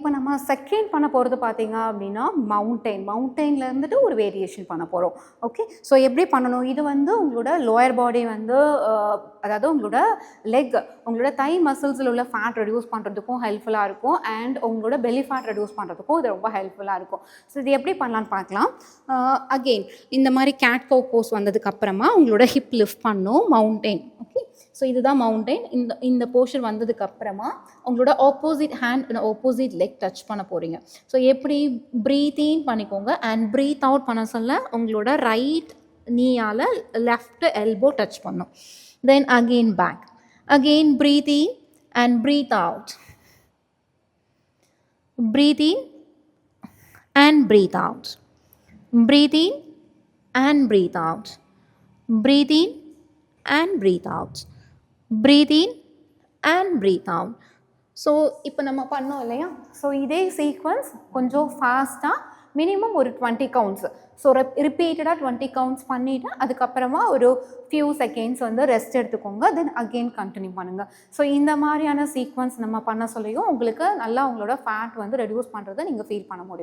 இப்போ நம்ம செகண்ட் பண்ண போகிறது பார்த்தீங்க அப்படின்னா மவுண்டெயின் மவுண்டெயினில் இருந்துட்டு ஒரு வேரியேஷன் பண்ண போகிறோம் ஓகே ஸோ எப்படி பண்ணணும்? இது வந்து உங்களோட லோயர் பாடி வந்து அதாவது உங்களோட லெக் உங்களோட தை மசில்ஸில் உள்ள ஃபேட் ரெடியூஸ் பண்ணுறதுக்கும் ஹெல்ப்ஃபுல்லாக இருக்கும். அண்ட் உங்களோட பெல்லி ஃபேட் ரெடியூஸ் பண்ணுறதுக்கும் இது ரொம்ப ஹெல்ப்ஃபுல்லாக இருக்கும். ஸோ இது எப்படி பண்ணலான்னு பார்க்கலாம் அகெயின் இந்த மாதிரி கேட் கோ போஸ் வந்ததுக்கப்புறமா உங்களோட ஹிப் லிஃப்ட் பண்ணும் மவுண்டெயின் ஸோ இதுதான் மவுண்டெயின் இந்த இந்த போர்ஷன் வந்ததுக்கு அப்புறமா உங்களோட opposite hand opposite leg touch பண்ண போகிறீங்க ஸோ எப்படி ப்ரீத் இன் பண்ணிக்கோங்க அண்ட் ப்ரீத் அவுட் பண்ண சொல்ல உங்களோட ரைட் நீயால் லெஃப்ட் எல்போ டச் பண்ணும். Then again back again breathe in and breathe out breathe in and breathe out breathe in and breathe out breathe in and breathe out. Breathe in and breathe out so இப்போ நம்ம பண்ணோம் இல்லையா? So இதே sequence கொஞ்சம் ஃபாஸ்ட்டாக minimum ஒரு twenty counts so ரிப்பீட்டடாக twenty counts பண்ணிவிட்டு அதுக்கப்புறமா ஒரு ஃபியூ செகண்ட்ஸ் வந்து ரெஸ்ட் எடுத்துக்கோங்க. தென் அகெயின் கண்டினியூ பண்ணுங்கள் ஸோ இந்த மாதிரியான சீக்வன்ஸ் நம்ம பண்ண சொல்லியும் உங்களுக்கு நல்லா உங்களோட ஃபேட் வந்து ரெடியூஸ் பண்ணுறதை நீங்கள் ஃபீல் பண்ண முடியும்.